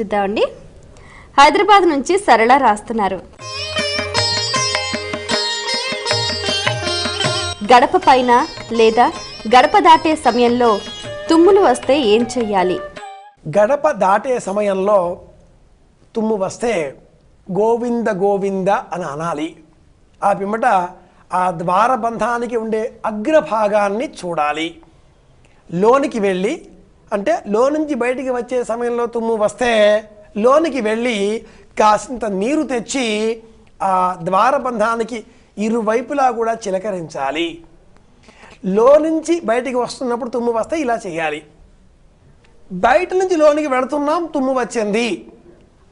చూద్దామండి. హైదరాబాద్ నుంచి సరళ రాస్తున్నారు. గడప పైన లేదా గడప దాటే సమయంలో తుమ్ములు వస్తే ఏం చెయ్యాలి? గడప దాటే సమయంలో తుమ్ము వస్తే గోవింద గోవింద అని అనాలి. ఆ పిమ్మట ఆ ద్వారబంధానికి ఉండే అగ్రభాగాన్ని చూడాలి. లోనికి వెళ్ళి అంటే లో నుంచి బయటికి వచ్చే సమయంలో తుమ్ము వస్తే లోనికి వెళ్ళి కాసింత నీరు తెచ్చి ఆ ద్వారబంధానికి ఇరువైపులా కూడా చిలకరించాలి. లో నుంచి బయటికి వస్తున్నప్పుడు తుమ్ము వస్తే ఇలా చేయాలి. బయట నుంచి లోనికి వెళుతున్నాం తుమ్ము వచ్చింది.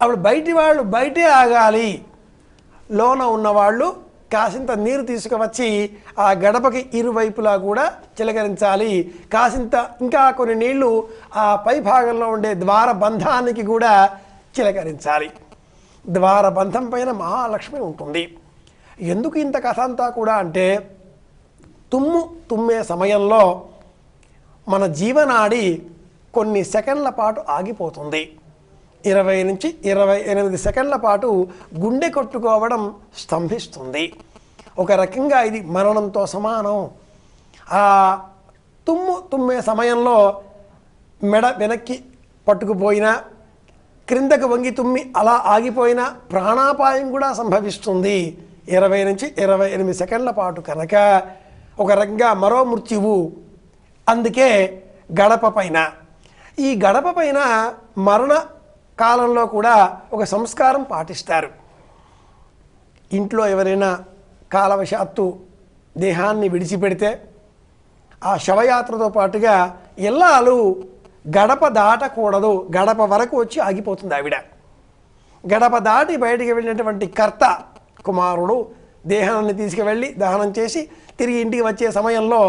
అప్పుడు బయటి వాళ్ళు బయటే ఆగాలి. లోన ఉన్నవాళ్ళు కాసింత నీరు తీసుకువచ్చి ఆ గడపకి ఇరువైపులా కూడా చిలకరించాలి. కాసింత ఇంకా కొన్ని నీళ్ళు ఆ పై భాగంలో ఉండే ద్వార బంధానికి కూడా చిలకరించాలి. ద్వార బంధం పైన మహాలక్ష్మి ఉంటుంది. ఎందుకు ఇంత కథ అంతా కూడా అంటే తుమ్ము తుమ్మే సమయంలో మన జీవనాడి కొన్ని సెకండ్ల పాటు ఆగిపోతుంది. ఇరవై నుంచి ఇరవై ఎనిమిది సెకండ్ల పాటు గుండె కొట్టుకోవడం స్తంభిస్తుంది. ఒక రకంగా ఇది మరణంతో సమానం. ఆ తుమ్ము తుమ్మే సమయంలో మెడ వెనక్కి పట్టుకుపోయినా క్రిందకు వంగి తుమ్మి అలా ఆగిపోయినా ప్రాణాపాయం కూడా సంభవిస్తుంది. ఇరవై నుంచి ఇరవై ఎనిమిది సెకండ్ల పాటు కనుక ఒక రకంగా మరో మృత్యువు అందుకే గడప పైన. ఈ గడప పైన మరణ కాలంలో కూడా ఒక సంస్కారం పాటిస్తారు. ఇంట్లో ఎవరైనా కాలవశాత్తు దేహాన్ని విడిచిపెడితే ఆ శవయాత్రతో పాటుగా ఇల్లాలు గడప దాటకూడదు గడప వరకు వచ్చి ఆగిపోతుంది ఆవిడ. గడప దాటి బయటికి వెళ్ళినటువంటి కర్త కుమారుడు దేహాన్ని తీసుకువెళ్ళి దహనం చేసి తిరిగి ఇంటికి వచ్చే సమయంలో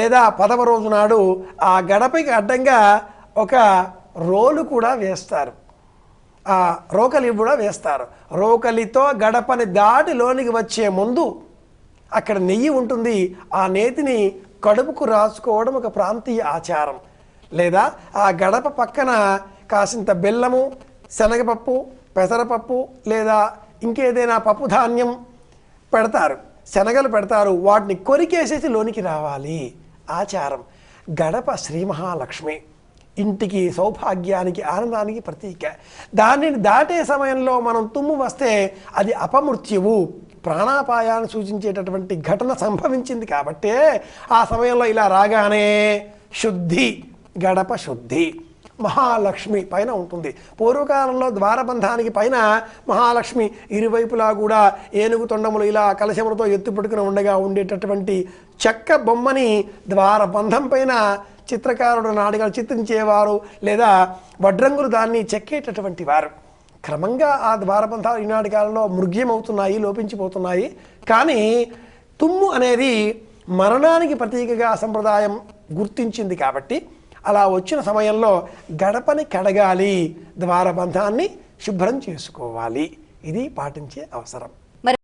లేదా పదవ రోజు నాడు ఆ గడపకి అడ్డంగా ఒక రోలు కూడా వేస్తారు. ఆ రోకలి కూడా వేస్తారు. రోకలితో గడపని దాటి లోనికి వచ్చే ముందు అక్కడ నెయ్యి ఉంటుంది. ఆ నేతిని కడుపుకు రాసుకోవడం ఒక ప్రాంతీయ ఆచారం. లేదా ఆ గడప పక్కన కాసింత బెల్లము శనగపప్పు పెసరపప్పు లేదా ఇంకేదైనా పప్పు ధాన్యం పెడతారు. శనగలు పెడతారు. వాటిని కొరికేసేసి లోనికి రావాలి. ఆచారం. గడప శ్రీ మహాలక్ష్మి. ఇంటికి సౌభాగ్యానికి ఆనందానికి ప్రతీక. దానిని దాటే సమయంలో మనం తుమ్ము వస్తే అది అపమృత్యువు. ప్రాణాపాయాన్ని సూచించేటటువంటి ఘటన సంభవించింది కాబట్టే ఆ సమయంలో ఇలా రాగానే శుద్ధి గడప శుద్ధి మహాలక్ష్మి పైన ఉంటుంది. పూర్వకాలంలో ద్వారబంధానికి పైన మహాలక్ష్మి ఇరువైపులా కూడా ఏనుగు తొండములు ఇలా కలశములతో ఎత్తుపట్టుకుని ఉండగా ఉండేటటువంటి చెక్క బొమ్మని ద్వారబంధం పైన చిత్రకారుడు నాడుగా చిత్రించేవారు లేదా వడ్రంగులు దాన్ని చెక్కేటటువంటి వారు. క్రమంగా ఆ ద్వారబంధాలు ఈనాటి కాలంలో మృగ్యమవుతున్నాయి లోపించిపోతున్నాయి. కానీ తుమ్ము అనేది మరణానికి ప్రతీకగా సంప్రదాయం గుర్తించింది కాబట్టి అలా వచ్చిన సమయంలో గడపని కడగాలి ద్వారబంధాన్ని శుభ్రం చేసుకోవాలి. ఇది పాటించే అవసరం.